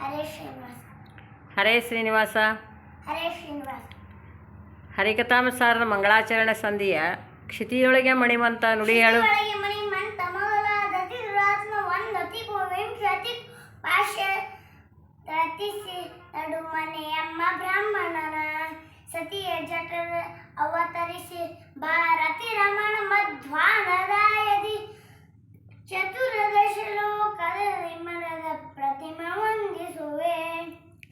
ಹರೇ ಶ್ರೀನಿವಾಸ. ಹರೇ ಶ್ರೀನಿವಾಸ. ಹರೇ ಶ್ರೀನಿವಾಸ. ಹರಿಕಥಾಮಸಾರದ ಮಂಗಳಾಚರಣೆ ಸಂಧಿಯ ಕ್ಷಿತಿಯೊಳಗೆ ಮಣಿಮಂತ ನುಡಿ ಹೇಳು. ಬ್ರಾಹ್ಮಣನ ಸತಿಯ ಜಠರ ಅವತರಿಸಿ ಭಾರತಿ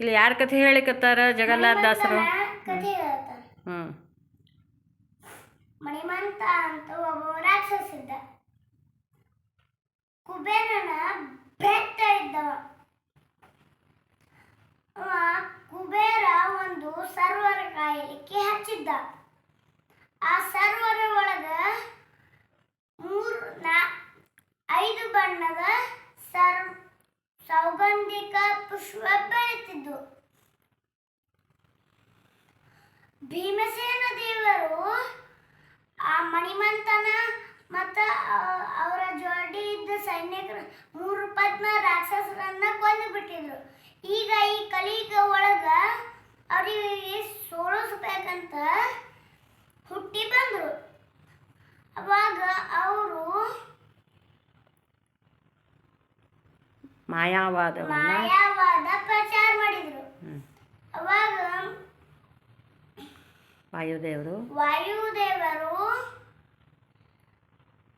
ಇಲ್ಲಿ ಯಾರ ಕಥೆ ಹೇಳಿಕತ್ತಾರ ಜಗನ್ನಾಥ ದಾಸರು? ಕಥೆ ಹೇಳ್ತಾರೆ ಹ್ಞೂ ಮಣಿಮಂತ ಅಂತ ಒಬ್ಬ ರಾಕ್ಷಸ ಇದ್ದ. ಕುಬೇರನ ಬೆಟ್ಟ ಇದ್ದವ. ಅವ ಕುಬೇರ ಒಂದು ಸರ್ವರ ಕಾಯಲಿಕ್ಕೆ ಹಚ್ಚಿದ್ದ. ಆ ಸರ್ವರ ಒಳಗ ಮೂರು ನಾ ಐದು ಬಣ್ಣದ ಸರ್ ಸೌಗಂಧಿಕ ಪುಷ್ಪ ಬೆಳೆತಿದ್ದು ಭೀಮಸೇನ ದೇವರು ಆ ಮಣಿಮಂತನ ಮತ್ತು ಅವರ ಜೋಡಿ ಇದ್ದ ಸೈನಿಕರು ಮೂರು ಪದ್ಮ ರಾಕ್ಷಸರನ್ನ ಕೊಂದು ಬಿಟ್ಟಿದ್ರು ಈಗ ಈ ಕಲಿಯುಗ ಒಳಗ ಮಾಯಾವಾದವನ್ನ ಮಾಯಾವಾದ ಪ್ರಚಾರ ಮಾಡಿದ್ರು. ಅವಾಗ ವಾಯುದೇವರು ವಾಯುದೇವರು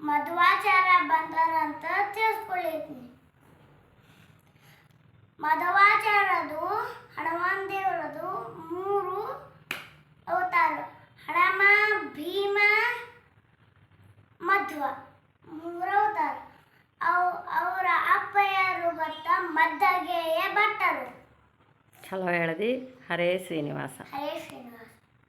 ಮಧ್ವಾಚಾರ ಬಂದರಂತ ತಿಳಿಸ್ಕೊಳ್ಳಿದ್ನಿ. ಮಧ್ವಾಚಾರದು ಹನುಮಾನ್ ದೇವರದು ಮೂರು ಅವತಾರ. ಹಣಮ ಭೀಮ ಮಧ್ವ. ಮೂರು ಅವತಾರ. ಅವ್ ಅವರ ಅಪ್ಪ ಯಾರು ಗೊತ್ತಾ ಮದ್ದಗೆಯ ಭಟ್ಟರು ಚಲೋ ಹೇಳ್ದಿ ಹರೇ ಶ್ರೀನಿವಾಸ ಹರೇ